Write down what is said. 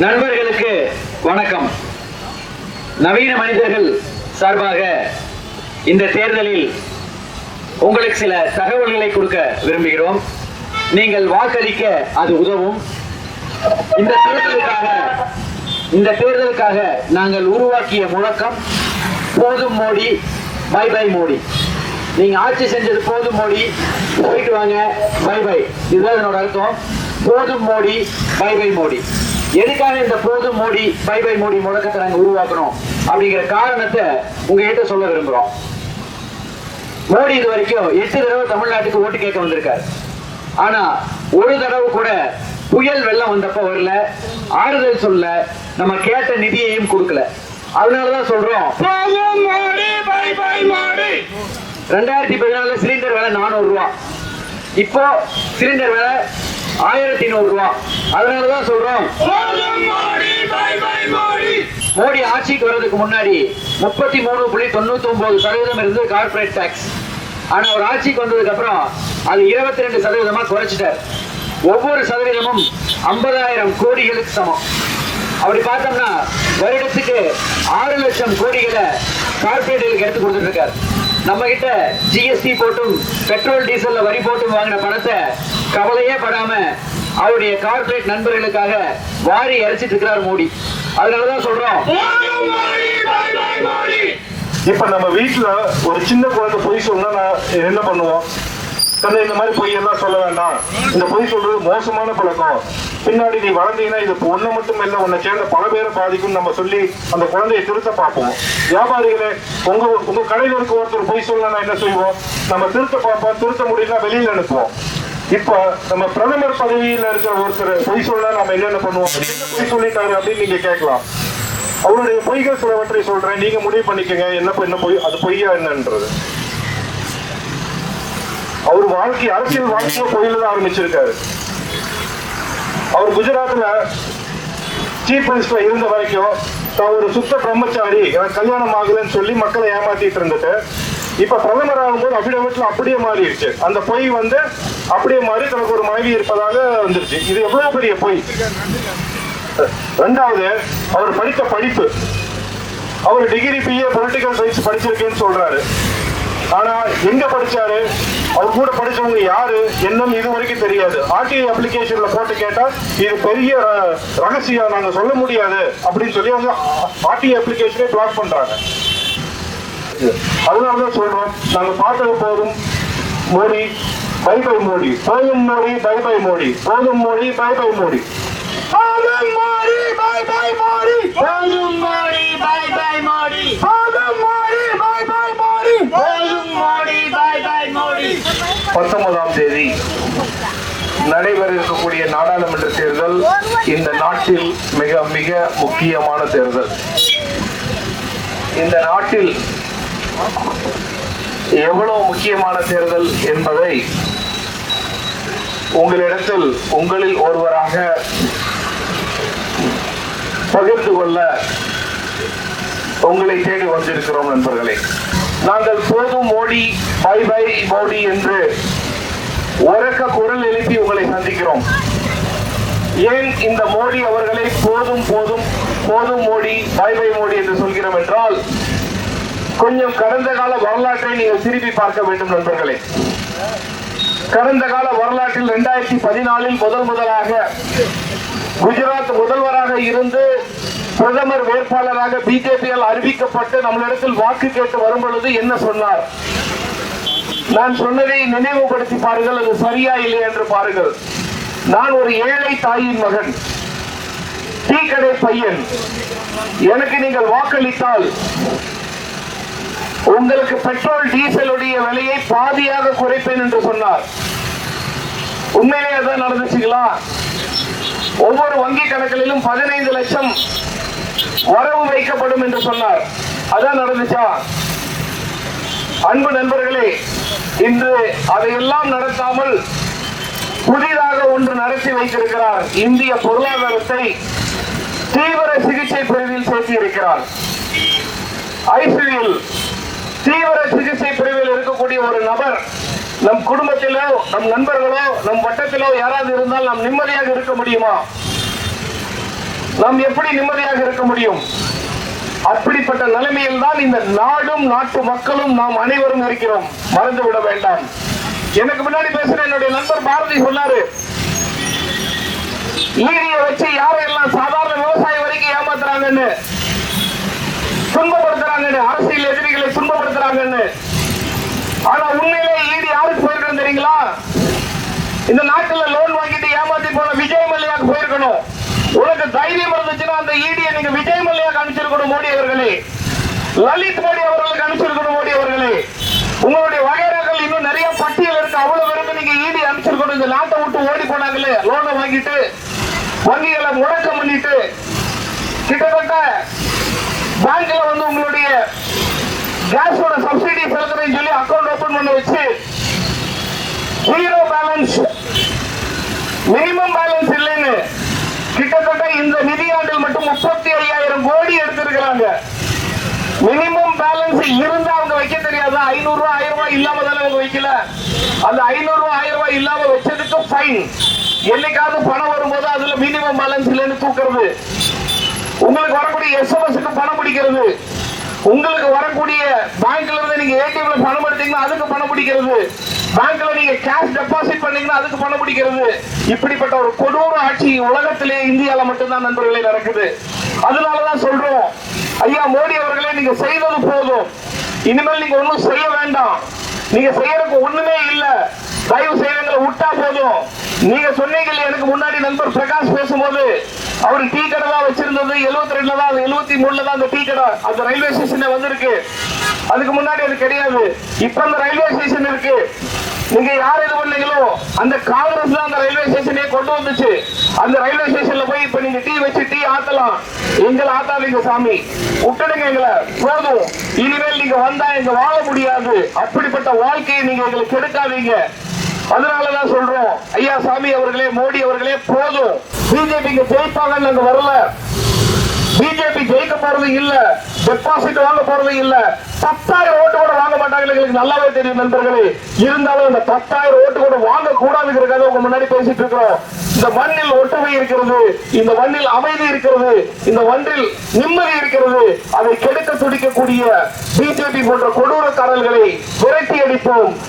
நண்பர்களுக்கு வணக்கம். நவீன மனிதர்கள் சார்பாக இந்த தேர்தலில் உங்களுக்கு சில தகவல்களை கொடுக்க விரும்புகிறோம். நீங்கள் வாக்களிக்க அது உதவும். இந்த தேர்தலுக்காக இந்த தேர்தலுக்காக நாங்கள் உருவாக்கிய முழக்கம் போதும் மோடி பை பை மோடி. நீங்க ஆட்சி செஞ்சது போதும் மோடி போயிட்டு வாங்க பை பை. இதுதான் என்னோட அர்த்தம். போதும் மோடி பை பை மோடி. எதுக்காக இந்த போதும் மோடி பை பை மோடி முழக்கத்தை நாங்க உருவாக்கணும் அப்படிங்கிற காரணத்தை உங்ககிட்ட சொல்ல விரும்புறோம். மோடி இது வரைக்கும் எட்டு தடவை தமிழ்நாட்டுக்கு ஓட்டு கேட்க வந்திருக்காரு. ஆனா ஒரு தடவை கூட புயல் வெள்ளம் வந்தப்ப வரல ஆறுதல் சொல்ல நம்ம கேட்ட நிதியையும் கொடுக்கல. அதனாலதான் சொல்றோம். ரெண்டாயிரத்தி பதினாலுல சிலிண்டர் விலை நானூறு ரூபா. இப்போ சிலிண்டர் விலை ஆயிரத்தி நூறு ரூபா. அதனாலதான் சொல்றோம். மோடி மோடி ஆட்சிக்கு வர்றதுக்கு முன்னாடி முப்பத்தி மூணு புள்ளி தொண்ணூத்தி ஒன்பது சதவீதம் இருந்து கார்பரேட் டாக்ஸ் ஆனா அவர் ஆட்சிக்கு வந்ததுக்கு அப்புறம் அது இருபத்தி ரெண்டு சதவீதமா குறைச்சிட்டார். ஒவ்வொரு சதவீதமும் ஐம்பதாயிரம் கோடிகளுக்கு சமம். அப்படி பார்த்தோம்னா வருடத்துக்கு ஆறு லட்சம் கோடிகளை கார்பரேட்டுகளுக்கு எடுத்து கொடுத்துட்டு இருக்காரு. நம்ம கிட்ட ஜிஎஸ்டி போட்டும் பெட்ரோல் டீசல்ல வரி போட்டும் வாங்கின பணத்தை கவலையே படாம அவருடைய கார்பரேட் நண்பர்களுக்காக வாரி அரைச்சிட்டு இருக்கிறார் மோடி. அதனாலதான் சொல்றோம். இப்ப நம்ம வீட்டுல ஒரு சின்ன குழந்தை பொய் சொன்னா நான் என்ன பண்ணுவோம்? தந்தை இந்த மாதிரி பொய் எல்லாம் சொல்ல வேண்டாம். இந்த பொய் சொல்றது மோசமான பழக்கம். பின்னாடி நீ வளர்ந்தீங்கன்னா இது ஒண்ணு மட்டும் இல்லை உன்னை சேர்ந்த பல பேரை பாதிக்கும் நம்ம சொல்லி அந்த குழந்தையை திருத்த பார்ப்போம். வியாபாரிகளே உங்க உங்க கடையில் இருக்க ஒருத்தர் பொய் சொல்லலாம் என்ன செய்வோம்? நம்ம திருத்த பார்ப்போம் திருத்த முடியல வெளியில அனுப்புவோம். இப்ப நம்ம பிரதமர் பதவியில இருக்கிற ஒருத்தர் பொய் சொல்ல நம்ம என்னென்ன பண்ணுவோம்? என்ன பொய் சொல்லிட்டாரு அப்படின்னு நீங்க கேட்கலாம். அவருடைய பொய்கள் சிலவற்றை சொல்றேன். நீங்க முடிவு பண்ணிக்கங்க. என்ன பொய்- என்ன பொய் அது பொய்யா என்னன்றது. அவர் வாழ்க்கை அரசியல் வாழ்க்கைய பொய்யில தான் ஆரம்பிச்சிருக்காரு. அவர் குஜராத்ல சீஃப் மினிஸ்டர் இருந்த வரைக்கும் தான் ஒரு சுத்த பிரம்மச்சாரி எனக்கு கல்யாணம் ஆகலைன்னு சொல்லி மக்களை ஏமாத்திட்டு இருந்துட்டு இப்ப பிரதமர் ஆகும்போது அபிடவிட்ல அப்படியே மாறிடுச்சு. அந்த பொய் வந்து அப்படியே மாறி தனக்கு ஒரு மனைவி இருப்பதாக வந்துருச்சு. இது எவ்வளவு பெரிய பொய்? ரெண்டாவது அவர் படித்த படிப்பு. அவர் டிகிரி பிஏ பொலிட்டிக்கல் சயின்ஸ் படிச்சிருக்கேன்னு சொல்றாரு. ஆனா எங்க படிச்சாரு? அவர் கூட படிச்சவங்க யாரு? என்னன்னு இது வரைக்கும் தெரியாது. ஆர்டிஐ அப்ளிகேஷன்ல போட்டு கேட்டா இது பெரிய ர- ரகசியம் நாங்க சொல்ல முடியாது அப்படின்னு சொல்லி அவங்க ஆர்டிஐ அப்ளிகேஷனே பிளாக் பண்றாங்க. அதனாலதான் சொல்றோம் நாங்க பார்த்தது போதும். Modi bye bye Modi. போதும் மோடி பை பை மோடி. போதும் மோடி பை பை மோடி. போதும் மோடி பை பை மோடி. போதும் மோடி பை பை மோடி. போதும் மோடி பை பை மோடி. போதும் மோடி பை பை மோடி. பத்தொன்பதாம் தேதி நடைபெற இருக்கக்கூடிய நாடாளுமன்ற தேர்தல் இந்த நாட்டில் மிக மிக முக்கியமான தேர்தல். இந்த நாட்டில் எவ்வளவு முக்கியமான தேர்தல் என்பதை உங்களிடத்தில் உங்களில் ஒருவராக பகிர்ந்து கொள்ள உங்களை தேடி வந்திருக்கிறோம் நண்பர்களே. நாங்கள் போதும் மோடி பை பை மோடி என்று உரக்க குரல் எழுப்பி உங்களை சந்திக்கிறோம். ஏன் இந்த மோடி அவர்களை போதும் போதும் போதும் மோடி பை பை மோடி என்று சொல்கிறோம் என்றால் கொஞ்சம் கடந்த கால வரலாற்றை நீங்கள் திரும்பி பார்க்க வேண்டும் நண்பர்களே. கடந்த கால வரலாற்றில் இரண்டாயிரத்தி பதினாலில் முதல் முதலாக குஜராத் முதல்வராக இருந்து பிரதமர் வேட்பாளராக பிஜேபியால் அறிவிக்கப்பட்டு நம்மளிடத்தில் வாக்கு கேட்டு வரும் பொழுது என்ன சொன்னார்? நான் சொன்னதை நினைவுபடுத்தி பாருங்கள் அது சரியா இல்லை என்று பாருங்கள். நான் ஒரு ஏழை தாயின் மகன். டீ கடை பையன். எனக்கு நீங்கள் வாக்களித்தால் உங்களுக்கு பெட்ரோல் டீசலுடைய விலையை பாதியாக குறைப்பேன் என்று சொன்னார். உண்மையிலே அதான் நடந்துச்சுங்களா? ஒவ்வொரு வங்கி கணக்கிலும் பதினைந்து லட்சம் வரவு வைக்கப்படும் என்று சொன்னார். அதான் நடந்துச்சா? அன்பு நண்பர்களே இன்று அதையெல்லாம் நடத்தாமல் புதிதாக ஒன்று நடத்தி வைத்திருக்கிறார். இந்திய பொருளாதாரத்தை தீவிர சிகிச்சை பிரிவில் சேர்த்தி இருக்கிறார் ஐசியில் தீவிர சிகிச்சை பிரிவில் இருக்கக்கூடிய ஒரு நபர் நம் குடும்பத்திலோ நம் நண்பர்களோ நம் வட்டத்திலோ யாராவது இருந்தால் நாம் நிம்மதியாக இருக்க முடியுமா? நாம் எப்படி நிம்மதியாக இருக்க முடியும்? அப்படிப்பட்ட நிலைமையில் தான் இந்த நாடும் நாட்டு மக்களும் நாம் அனைவரும் இருக்கிறோம். மறந்து விட வேண்டாம். எனக்கு முன்னாடி பேசுற என்னுடைய நண்பர் பாரதி சொன்னாரு ஈடிய வச்சு யாரெல்லாம் சாதாரண விவசாயி வரைக்கும் ஏமாத்துறாங்கன்னு துன்பப்படுத்துறாங்கன்னு அரசியல் எதிரி துன்பப்படுத்துறாங்கன்னு ஆனா உண்மையிலே ஈடு யாருக்கு போயிருக்கணும் தெரியுங்களா? இந்த நாட்டுல லோன் வாங்கிட்டு ஏமாத்தி போன விஜய் மல்லையாக்கு போயிருக்கணும். உனக்கு தைரியம் இருந்துச்சுன்னா அந்த ஈடியை நீங்க விஜய் மல்லையாக்கு அனுப்பிச்சிருக்கணும் மோடி அவர்களே. லலித் மோடி அவர்களுக்கு அனுப்பிச்சிருக்கணும் மோடி அவர்களே. உங்களுடைய வகைராக்கள் இன்னும் நிறைய பட்டியல் இருக்கு. அவ்வளவு பேருக்கு நீங்க ஈடி அனுப்பிச்சிருக்கணும். இந்த நாட்டை விட்டு ஓடி போனாங்களே லோனை வாங்கிட்டு வங்கிகளை முடக்கம் பண்ணிட்டு கிட்டத்தட்ட பேங்க்ல வந்து உங்களுடைய கேஸோட சப்சிடி செலுத்துறேன்னு சொல்லி அக்கௌண்ட் ஓபன் பண்ண வச்சு ஜீரோ பேலன்ஸ் மினிமம் பேலன்ஸ் இல்லைன்னு. கிட்டத்தட்ட இந்த நிதியாண்டில் மட்டும் முப்பத்தி ஐயாயிரம் கோடி எடுத்திருக்கிறாங்க. மினிமம் பேலன்ஸ் இருந்தா அவங்க வைக்க தெரியாதா? ஐநூறு ரூபாய் ஆயிரம் ரூபாய் இல்லாம தானே அவங்க வைக்கல? அந்த ஐநூறு ரூபாய் ஆயிரம் ரூபாய் இல்லாம வச்சதுக்கு ஃபைன் என்னைக்காவது பணம் வரும்போது அதுல மினிமம் பேலன்ஸ் இல்லைன்னு தூக்குறது. உங்களுக்கு வரக்கூடிய எஸ்எம்எஸ்க்கு பணம் பிடிக்கிறது. உங்களுக்கு வரக்கூடிய பேங்க்ல இருந்து நீங்க ஏடிஎம்ல பணம் எடுத்தீங்கன்னா அதுக்கு பணம் பிடிக்கிறது. பேங்க்ல நீங்க கேஷ் டெபாசிட் பண்ணீங்கன்னா அதுக்கு பணம் பிடிக்கிறது. இப்படிப்பட்ட ஒரு கொடூர ஆட்சி உலகத்திலே இந்தியால மட்டும்தான் நண்பர்களே நடக்குது. அதனாலதான் சொல்றோம். ஐயா மோடி அவர்களே நீங்க செய்தது போதும். இனிமேல் நீங்க ஒண்ணும் செய்ய வேண்டாம். நீங்க செய்யறதுக்கு ஒண்ணுமே இல்ல. தயவு செய்து எங்களை விட்டா போதும். நீங்க சொன்னீங்க எனக்கு முன்னாடி நண்பர் பிரகாஷ் பேசும்போது அவரு டீ கடை தான் வச்சிருந்தது. 72 ரெண்டுல தான் எழுபத்தி மூணுல தான் அந்த டீ கடை அந்த ரயில்வே ஸ்டேஷன்ல வந்திருக்கு. அதுக்கு முன்னாடி அது கிடையாது. இப்ப அந்த ரயில்வே ஸ்டேஷன் இருக்கு. நீங்க யார் இது பண்ணீங்களோ அந்த காங்கிரஸ் தான் அந்த ரயில்வே ஸ்டேஷனே கொண்டு வந்துச்சு. அந்த ரயில்வே ஸ்டேஷன்ல போய் இப்ப நீங்க டீ வச்சு டீ ஆத்தலாம். எங்களை ஆத்தாதீங்க சாமி. விட்டுடுங்க எங்களை. போதும். இனிமேல் நீங்க வந்தா எங்க வாழ முடியாது. அப்படிப்பட்ட வாழ்க்கையை நீங்க எங்களுக்கு கெடுக்காதீங்க. அதனாலதான் சொல்றோம் ஐயா சாமி அவர்களே மோடி அவர்களே போதும். பிஜேபிக்கு ஜெயிப்பாங்கன்னு நாங்க வரல. பிஜேபி ஜெயிக்க போறது இல்ல டெபாசிட் வாங்க போறது இல்ல. பத்தாயிரம் ஓட்டு கூட வாங்க மாட்டாங்க எங்களுக்கு நல்லாவே தெரியும் நண்பர்களே. இருந்தாலும் இந்த பத்தாயிரம் ஓட்டு கூட வாங்க கூடாதுங்கிறதுக்காக உங்க முன்னாடி பேசிட்டு இருக்கிறோம். இந்த மண்ணில் ஒற்றுமை இருக்கிறது இந்த மண்ணில் அமைதி இருக்கிறது இந்த மண்ணில் நிம்மதி இருக்கிறது. அதை கெடுக்க துடிக்கக்கூடிய பிஜேபி போன்ற கொடூரக்காரர்களை விரட்டி அடிப்போம்.